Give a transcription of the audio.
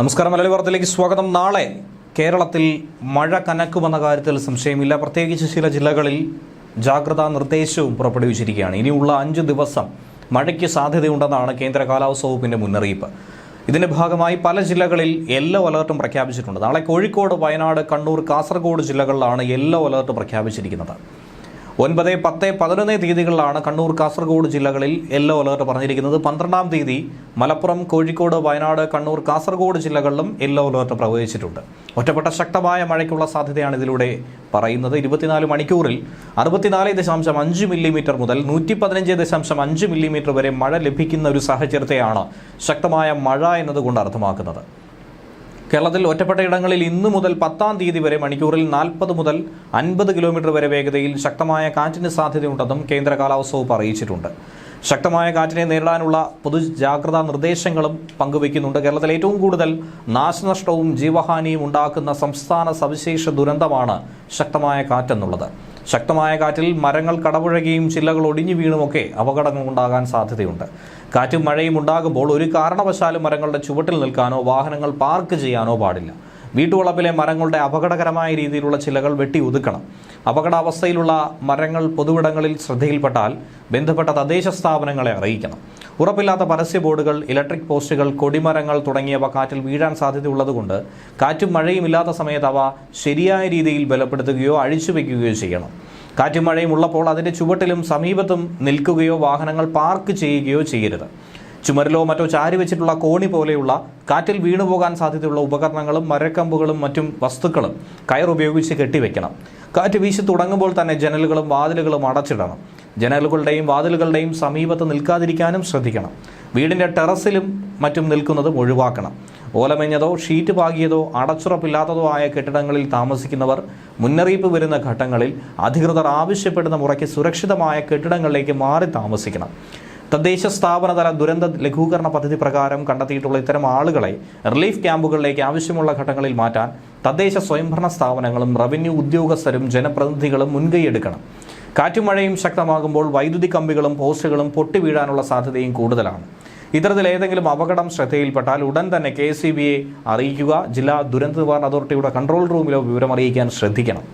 നമസ്കാരം. മലയാളി വാർത്തയിലേക്ക് സ്വാഗതം. നാളെ കേരളത്തിൽ മഴ കനക്കുമെന്ന കാര്യത്തിൽ സംശയമില്ല. പ്രത്യേകിച്ച് ചില ജില്ലകളിൽ ജാഗ്രതാ നിർദ്ദേശവും പുറപ്പെടുവിച്ചിരിക്കുകയാണ്. ഇനിയുള്ള അഞ്ച് ദിവസം മഴയ്ക്ക് സാധ്യതയുണ്ടെന്നാണ് കേന്ദ്ര കാലാവസ്ഥ വകുപ്പിന്റെ മുന്നറിയിപ്പ്. ഇതിന്റെ ഭാഗമായി പല ജില്ലകളിൽ യെല്ലോ അലർട്ടും പ്രഖ്യാപിച്ചിട്ടുണ്ട്. നാളെ കോഴിക്കോട് വയനാട് കണ്ണൂർ കാസർഗോഡ് ജില്ലകളിലാണ് യെല്ലോ അലർട്ട് പ്രഖ്യാപിച്ചിരിക്കുന്നത്. ഒൻപത് പത്ത് പതിനൊന്ന് തീയതികളിലാണ് കണ്ണൂർ കാസർഗോഡ് ജില്ലകളിൽ യെല്ലോ അലേർട്ട് പറഞ്ഞിരിക്കുന്നത്. പന്ത്രണ്ടാം തീയതി മലപ്പുറം കോഴിക്കോട് വയനാട് കണ്ണൂർ കാസർഗോഡ് ജില്ലകളിലും യെല്ലോ അലേർട്ട് പ്രവചിച്ചിട്ടുണ്ട് ഒറ്റപ്പെട്ട ശക്തമായ മഴയ്ക്കുള്ള സാധ്യതയാണ് ഇതിലൂടെ പറയുന്നത്. ഇരുപത്തിനാല് മണിക്കൂറിൽ അറുപത്തിനാല് ദശാംശം അഞ്ച് മില്ലിമീറ്റർ മുതൽ നൂറ്റി പതിനഞ്ച് ദശാംശം അഞ്ച് മില്ലിമീറ്റർ വരെ മഴ ലഭിക്കുന്ന ഒരു സാഹചര്യത്തെയാണ് ശക്തമായ മഴ എന്നതുകൊണ്ട് അർത്ഥമാക്കുന്നത്. കേരളത്തിൽ ഒറ്റപ്പെട്ട ഇടങ്ങളിൽ ഇന്നു മുതൽ പത്താം തീയതി വരെ മണിക്കൂറിൽ നാൽപ്പത് മുതൽ അൻപത് കിലോമീറ്റർ വരെ വേഗതയിൽ ശക്തമായ കാറ്റിന് സാധ്യതയുണ്ടെന്നും കേന്ദ്ര കാലാവസ്ഥ വകുപ്പ് അറിയിച്ചിട്ടുണ്ട്. ശക്തമായ കാറ്റിനെ നേരിടാനുള്ള പൊതു ജാഗ്രതാ നിർദ്ദേശങ്ങളും പങ്കുവയ്ക്കുന്നുണ്ട്. കേരളത്തിൽ ഏറ്റവും കൂടുതൽ നാശനഷ്ടവും ജീവഹാനിയും ഉണ്ടാക്കുന്ന സംസ്ഥാന സവിശേഷ ദുരന്തമാണ് ശക്തമായ കാറ്റെന്നുള്ളത്. ശക്തമായ കാറ്റിൽ മരങ്ങൾ കടപുഴകിയും ചില്ലകൾ ഒടിഞ്ഞു വീണുമൊക്കെ അപകടങ്ങൾ ഉണ്ടാകാൻ സാധ്യതയുണ്ട്. കാറ്റും മഴയും ഉണ്ടാകുമ്പോൾ ഒരു കാരണവശാലും മരങ്ങളുടെ ചുവട്ടിൽ നിൽക്കാനോ വാഹനങ്ങൾ പാർക്ക് ചെയ്യാനോ പാടില്ല. വീട്ടുവളപ്പിലെ മരങ്ങളുടെ അപകടകരമായ രീതിയിലുള്ള ചിലകൾ വെട്ടി ഒതുക്കണം. അപകടാവസ്ഥയിലുള്ള മരങ്ങൾ പൊതുവിടങ്ങളിൽ ശ്രദ്ധയിൽപ്പെട്ടാൽ ബന്ധപ്പെട്ട തദ്ദേശ സ്ഥാപനങ്ങളെ അറിയിക്കണം. ഉറപ്പില്ലാത്ത പരസ്യ ബോർഡുകൾ ഇലക്ട്രിക് പോസ്റ്റുകൾ കൊടിമരങ്ങൾ തുടങ്ങിയവ കാറ്റിൽ വീഴാൻ സാധ്യതയുള്ളതുകൊണ്ട് കാറ്റും മഴയും ഇല്ലാത്ത സമയത്ത് അവ ശരിയായ രീതിയിൽ ബലപ്പെടുത്തുകയോ അഴിച്ചുവെക്കുകയോ ചെയ്യണം. കാറ്റും മഴയും ഉള്ളപ്പോൾ അതിന്റെ ചുവട്ടിലും സമീപത്തും നിൽക്കുകയോ വാഹനങ്ങൾ പാർക്ക് ചെയ്യുകയോ ചെയ്യരുത്. ചുമരിലോ മറ്റോ ചാരി വെച്ചിട്ടുള്ള കോണി പോലെയുള്ള കാറ്റിൽ വീണുപോകാൻ സാധ്യതയുള്ള ഉപകരണങ്ങളും മരക്കമ്പുകളും മറ്റും വസ്തുക്കളും കയർ ഉപയോഗിച്ച് കെട്ടിവെക്കണം. കാറ്റ് വീശി തുടങ്ങുമ്പോൾ തന്നെ ജനലുകളും വാതിലുകളും അടച്ചിടണം. ജനലുകളുടെയും വാതിലുകളുടെയും സമീപത്ത് നിൽക്കാതിരിക്കാനും ശ്രദ്ധിക്കണം. വീടിന്റെ ടെറസിലും മറ്റും നിൽക്കുന്നതും ഒഴിവാക്കണം. ഓലമെഞ്ഞതോ ഷീറ്റ് പാകിയതോ അടച്ചുറപ്പില്ലാത്തതോ ആയ കെട്ടിടങ്ങളിൽ താമസിക്കുന്നവർ മുന്നറിയിപ്പ് വരുന്ന ഘട്ടങ്ങളിൽ അധികൃതർ ആവശ്യപ്പെടുന്ന മുറയ്ക്ക് സുരക്ഷിതമായ കെട്ടിടങ്ങളിലേക്ക് മാറി താമസിക്കണം. തദ്ദേശ സ്ഥാപനതല ദുരന്ത ലഘൂകരണ പദ്ധതി പ്രകാരം കണ്ടെത്തിയിട്ടുള്ള ഇത്തരം ആളുകളെ റിലീഫ് ക്യാമ്പുകളിലേക്ക് ആവശ്യമുള്ള ഘട്ടങ്ങളിൽ മാറ്റാൻ തദ്ദേശ സ്വയംഭരണ സ്ഥാപനങ്ങളും റവന്യൂ ഉദ്യോഗസ്ഥരും ജനപ്രതിനിധികളും മുൻകൈയെടുക്കണം. കാറ്റും മഴയും ശക്തമാകുമ്പോൾ വൈദ്യുതി കമ്പികളും പോസ്റ്റുകളും പൊട്ടി വീഴാനുള്ള സാധ്യതയും കൂടുതലാണ്. ഇത്തരത്തിൽ ഏതെങ്കിലും അപകടം ശ്രദ്ധയിൽപ്പെട്ടാൽ ഉടൻ തന്നെ കെ അറിയിക്കുക. ജില്ലാ ദുരന്ത നിവാരണ അതോറിറ്റിയുടെ കൺട്രോൾ റൂമിലോ വിവരം അറിയിക്കാൻ ശ്രദ്ധിക്കണം.